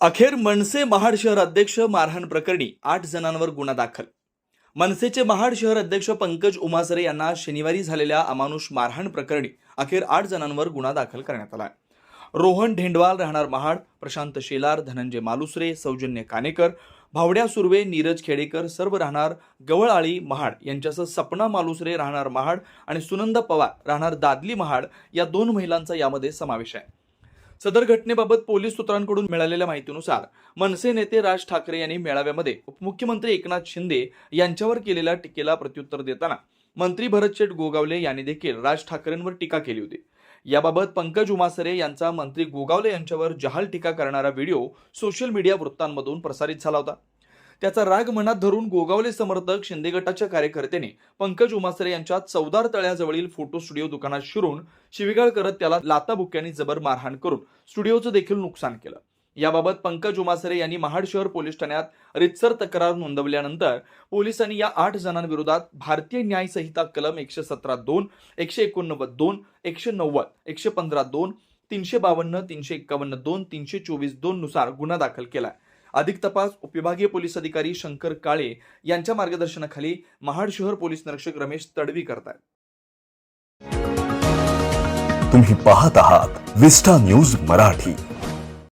अखेर मनसे महाड शहर अध्यक्ष मारहाण प्रकरणी आठ जणांवर गुन्हा दाखल. मनसेचे महाड शहर अध्यक्ष पंकज उमासरे यांना शनिवारी झालेल्या अमानुष मारहाण प्रकरणी अखेर आठ जणांवर गुन्हा दाखल करण्यात आला रोहन ढेंडवाल राहणार महाड प्रशांत शेलार धनंजय मालुसरे सौजन्य कानेकर भावड्या सुर्वे नीरज खेडेकर सर्व राहणार गवळआळी महाड यांच्यासह सपना मालुसरे राहणार महाड आणि सुनंदा पवार राहणार दादली महाड या दोन महिलांचा यामध्ये समावेश आहे. सदर घटनेबाबत पोलीस सूत्रांकडून मिळालेल्या माहितीनुसार मनसे नेते राज ठाकरे यांनी मेळाव्यामध्ये उपमुख्यमंत्री एकनाथ शिंदे यांच्यावर केलेल्या टीकेला प्रत्युत्तर देताना मंत्री भरतशेठ गोगावले यांनी देखील राज ठाकरेंवर टीका केली होती. याबाबत पंकज उमासरे यांचा मंत्री गोगावले यांच्यावर जहाल टीका करणारा व्हिडिओ सोशल मीडिया वृत्तांमधून प्रसारित झाला होता. त्याचा राग मनात धरून गोगावले समर्थक शिंदे गटाच्या कार्यकर्त्यांनी पंकज उमासरे यांच्या चौदार तळ्याजवळील फोटो स्टुडिओ दुकानात शिरून शिवीगाळ करत त्याला लाताबुक्यांनी जबर मारहाण करून स्टुडिओचं देखील नुकसान केलं. याबाबत पंकज उमासरे यांनी महाड शहर पोलीस ठाण्यात रितसर तक्रार नोंदवल्यानंतर पोलिसांनी या आठ जणांविरोधात भारतीय न्याय संहिता कलम एकशे सतरा दोन एकशे एकोणनव्वद दोन एकशे नव्वद एकशे पंधरा दोन तीनशे बावन्न तीनशे एक्कावन्न दोन तीनशे चोवीस दोन नुसार गुन्हा दाखल केलाय अधिक तपास उपविभागीय पोलीस अधिकारी शंकर काळे यांच्या मार्गदर्शनाखाली महाड शहर पोलीस निरीक्षक रमेश तडवी करतात तुम्ही पाहत आहात विस्टा न्यूज मराठी.